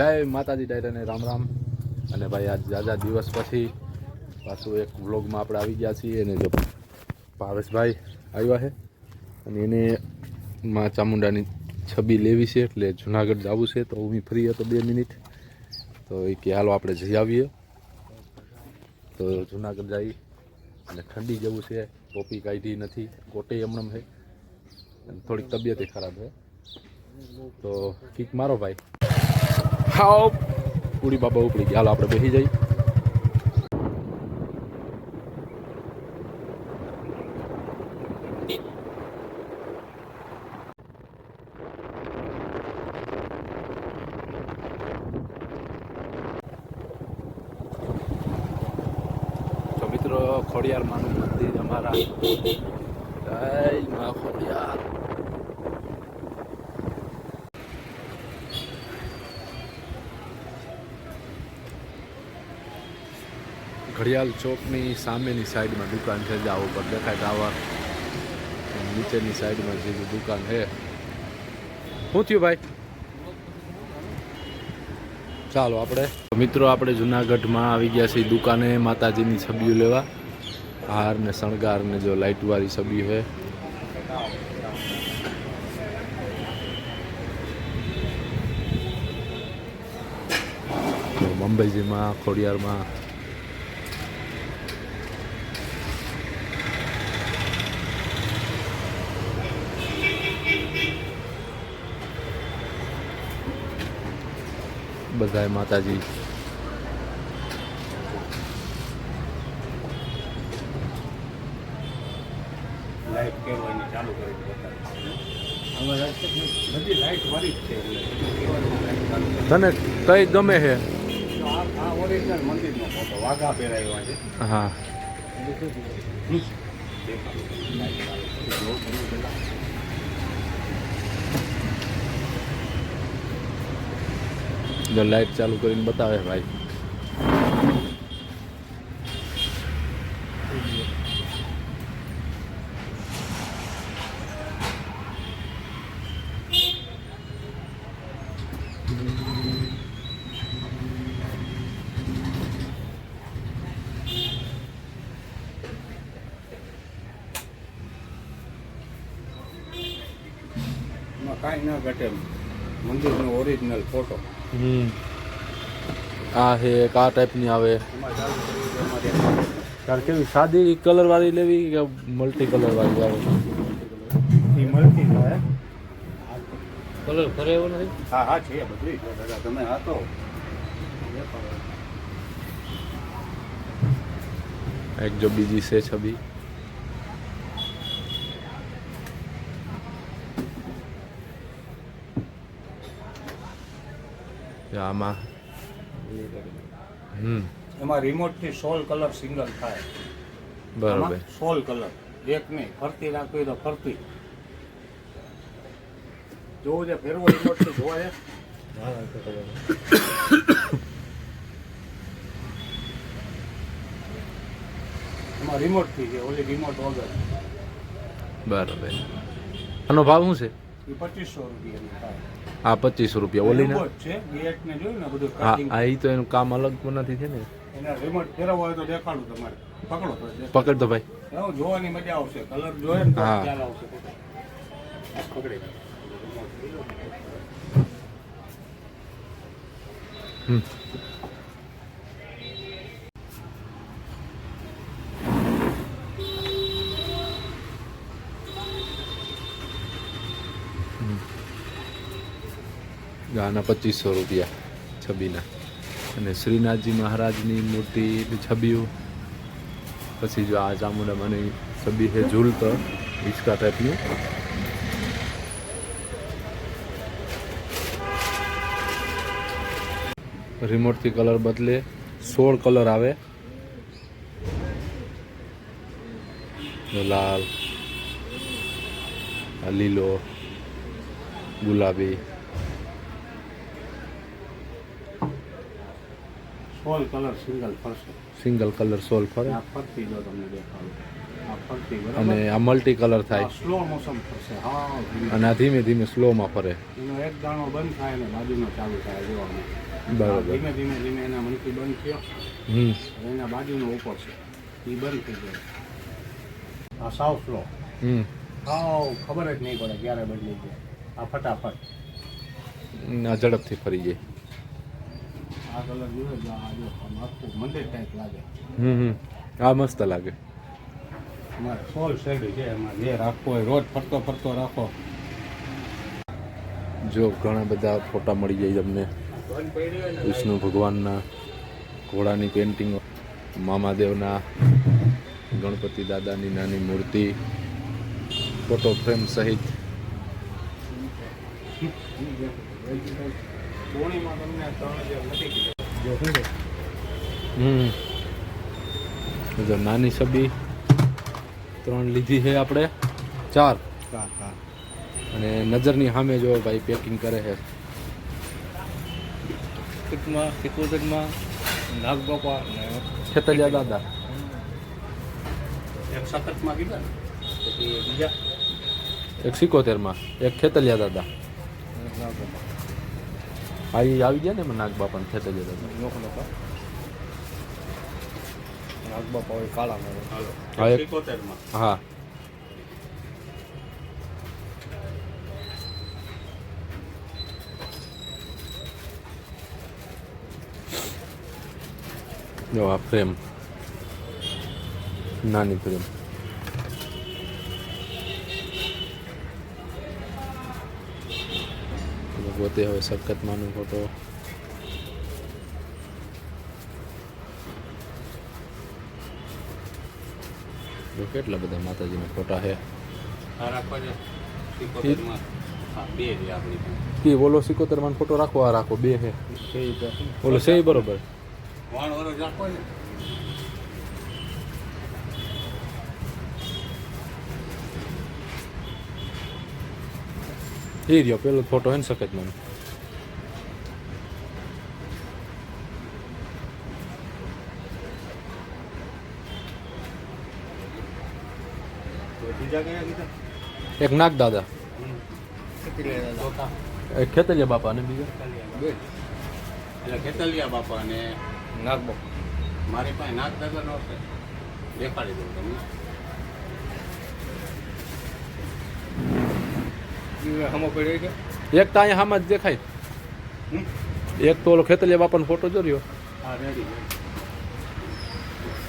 જય માતાજી ડાયરાને રામ રામ. અને ભાઈ, આજ જાજા દિવસ પછી પાછું એક વ્લોગમાં આપણે આવી ગયા છીએ અને જો ભાવેશભાઈ આવ્યા છે અને એને માં ચામુંડાની છબી લેવી છે એટલે જુનાગઢ જવું છે, તો હું ફ્રી હતો બે મિનિટ. તો એ કે હાલો આપણે જઈ આવીએ. તો જુનાગઢ જઈ અને ઠંડી જેવું છે, ટોપી કાઢી નથી, કોટે હમણાં છે. અને થોડીક તબિયત ખરાબ છે. તો કિક મારો ભાઈ. હાવ પૂરી બાબા ઉપડી ગયા હાલો આપણે બેસી જઈએ તો મિત્રો ખોડિયાર માનું મંદિર અમારા જય મા ખોડિયાર ઘડિયાળ ચોકની સામેની સાઈડમાં દુકાન છે જાવ ઉપર દેખાય ટાવર. નીચેની સાઈડમાં જે દુકાન છે. શું થયું ભાઈ? ચાલો આપણે. મિત્રો, આપણે જુનાગઢમાં આવી ગયા છીએ દુકાને, માતાજીની છબીઓ લેવા. હાર ને શણગાર ને જો લાઇટવાળી છબી છે. મુંબઈજીમાં ખોડિયારમાં બધાય માતાજી. લાઈટ કેવાની ચાલુ કરી બધી લાઈટ વાળી જ છે. તને કઈ ગમે છે? આ ઓરિજિનલ મંદિરનો ફોટો વાઘા પહેરાવ્યા છે. હા. જો લાઈટ ચાલુ કરીને બતાવે ભાઈ. કાંઈ ના ઘટે મંદિરનો ઓરિજિનલ ફોટો હમ. આ છે એક આ ટાઈપની આવે. તાર કેવી સાદી કલર વાળી લેવી કે મલ્ટી કલર વાળી આવે? કલર ભરે એવો નથી? હા હા છે બધી તમે હા તો. એક જો બીજી છે છબી. જો આમાં. હમ. એમાં રિમોટથી સોલ કલર સિંગલ થાય. બરોબર. સોલ કલર એક નહીં ફરતી રાખવી તો ફરતી. જોવું છે ફેરવો રિમોટથી જોવા છે? એમાં રિમોટથી છે ઓલી રિમોટ વગર. બરોબર. આનો ભાવ શું છે? એ પચીસો રૂપિયા હા આ પચીસો રૂપિયા ઓલી છે ગેટ ને જોયું ને બધું હા એ તો એનું કામ અલગ નથી છે ને? એના રિમોટ ફેરવવો હોય તો દેખાડું તમારે. પકડો તો પકડ દો ભાઈ. જોવાની મજા આવશે. કલર જોઈએ ને હા. ખ્યાલ આવશે. પકડી. હમ. આના પચીસો રૂપિયા છબીના. અને શ્રીનાથજી મહારાજની મૂર્તિ છબીઓ. પછી જો આ ચામુંડામાંની છબી છે ઝૂલતો, હિંચકા ટાઈપની રિમોટથી કલર બદલે સોળ કલર આવે. લાલ લીલો, ગુલાબી. સોલ કલર સિંગલ ફરશે સિંગલ કલર સોલ ફરે આ ફરતી જો તમને દેખાડું. અને આ મલ્ટી કલર થાય. સ્લો મોશન થશે હા અને આ ધીમે ધીમે સ્લોમાં ફરે. એનો એક દાણો બંધ થાય અને બાજુનો ચાલુ થાય જોવાનું બરાબર. ધીમે ધીમે ધીમે એના મલકી બંધ થયો. હમ. અને એના બાજુનો ઉપર છે. એ બંધ થઈ ગયો. આ સાવ સ્લો હમ. સાવ ખબર જ નહીં પડે ક્યારે બદલી જાય આ ફટાફટ. ઝડપથી ફરી જાય. આ કલર જોયો જો આ જો આખું મંદિર ટાઈપ લાગે. હમ હમ. આ મસ્ત લાગે. અમારે સોલ શેડ છે એમાં જે રાખવો હોય રોજ ફરતો ફરતો રાખો. જો ઘણા બધા ફોટા મળી જાય તમને. વિષ્ણુ ભગવાનના ઘોડાની પેઇન્ટિંગ મામાદેવના ગણપતિ દાદાની નાની મૂર્તિ ફોટો ફ્રેમ સહિત. કોણીમાં તમને ત્રણ જે નથી કીધું. જો શું છે? હમ. જો નાની છબી ત્રણ લીધી છે આપણે. ચાર. અને નજરની સામે જો ભાઈ પેકિંગ કરે છે. ટૂંકમાં સિકોતેરમાં નાગબાપા દાદા. એક સખતમાં કીધા પછી બીજા. એક સિકોતેરમાં એક ખેતલિયા દાદા. નાગબાપા. આ એ આવી ગયા ને એમાં નાગબા પણ ખેતલિયા જતા નાગબાપા હોય કાળા મારો હા, હા. જો આ ફ્રેમ નાની ફ્રેમ પોતે હવે સખતમાંનો ફોટો. જો કેટલા બધા માતાજીના ફોટા છે. કે બોલો સિકોતેરમાં ફોટો રાખો આ રાખો બે છે. ઓલો ઈ બરોબર. વાણ વરસ રાખો ને. એ રહ્યો પેલો ફોટો હે ને સખત મને તો બીજા કયા કીધા એક નાગ દાદા ખેતલિયા બાપા અને બીજા બે એટલે ખેતલિયા બાપા ને નાગ બાપા મારી પાસે નાગ દાદાનો છે દેખાડી દઉં તમને એક તો અહીંયા હામાં જ દેખાય? એક તો ઓલો ખેતલિયા બાપાનો ફોટો જો રહ્યો.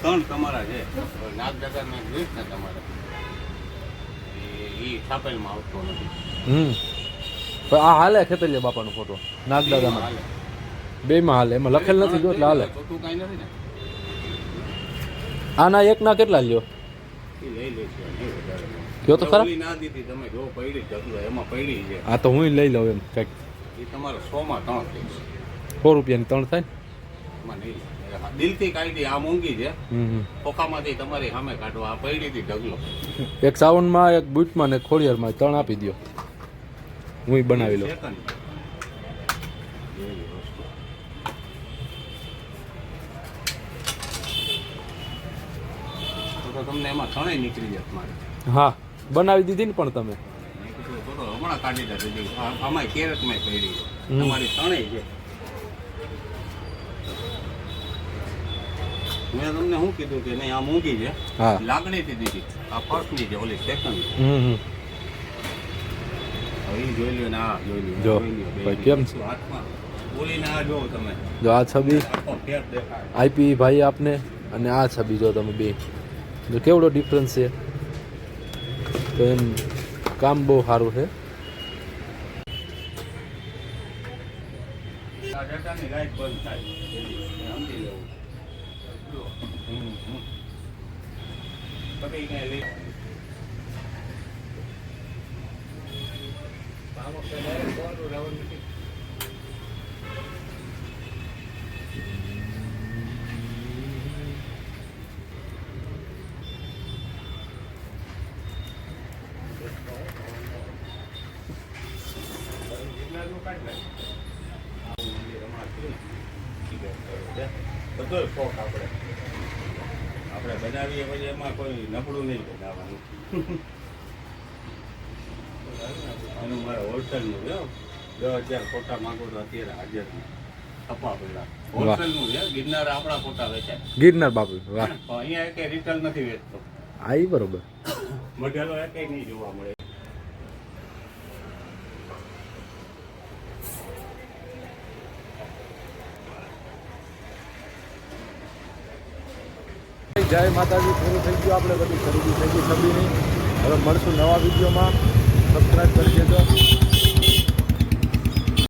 ત્રણ તમારા છે. નાગ દાદાને ને તમારે. એ છાપેલમાં આવતો નથી. હમ. આ હાલે ખેતલિયા બાપાનો ફોટો નાગ દાદામાં હાલે. બે માં હાલે. એમાં લખેલ નથી જો એટલે હાલે. આના એક ના? કેટલા લ્યો? લઈ વધારે કયો તો ખરા? ના દીધી તમે જો પડી જતું એમાં પૈડી છે. આ તો હું લઈ લઉં એમ કંઈક. એ તમારે સોમાં ત્રણ થઈશ સો રૂપિયાની ત્રણ થાય ને? હા, દિલથી કાઢી આ મોંઘી છે. ખોખામાંથી તમારી સામે કાઢો આ પૈડીથી ઢગલો. એક સાવનમાં એક બૂટમાં ને ખોડિયારમાં ત્રણ આપી દો હું બનાવી લઉં. તમને એમાં ત્રણેય નીકળી જાય મારે. હા. બનાવી દીધી ને પણ તમે? હમણાં કાઢી દે દીદી આ- આમાંય કેરેટમાંય પડી છે હમ. તમારી ત્રણેય છે. મેં તમને શું કીધું કે નહીં આ મૂકી છે. લાગણીથી દીધી. આ ફર્સ્ટની છે ઓલી સેકન્ડ હવે જોઈ લ્યો ને આ જોઈ લ્યો જો, ભાઈ કેમ છો? હાથમાં તમે. જો આ છબી આપી ભાઈ આપને અને આ છબી જો તમે બે. જો કેવડો ડિફરન્સ છે? તો એમ કામ બહુ સારું છે. આ ડેટાની લાઈટ બંધ થાય એની સમજી લેવું હમ, હમ. પછી કાંઈ લઈ આમ વખતે direct બોલવું રહેવાનું નથી. જિલ્લાનું કાઢી નાખ. આવું મંદિર હમણાં થયું ને. બધોય શોખ આપણે. આપણે બનાવીએ પછી એમાં કોઈ નબળું નહીં બનાવવાનું. એનું મારે હોલસેલનું છે હો. દસ હજાર ફોટા માંગો તો અત્યારે હાજર. થપ્પા પેલા હોલસેલનું છે. ગિરનાર આપણા ફોટા વેચાય. ગિરનાર બાપુ વાહ. અહીંયા એકે રિટેલ નથી વેચતો. હા એ બરોબર. મઢેલો એક નહીં જોવા મળે. જય માતાજી પૂરું થઈ ગયું આપણે બધી ખરીદી થઈ ગઈ છબીની. હવે મળશું નવા વિડીયોમાં. સબસ્ક્રાઈબ કરી દેજો.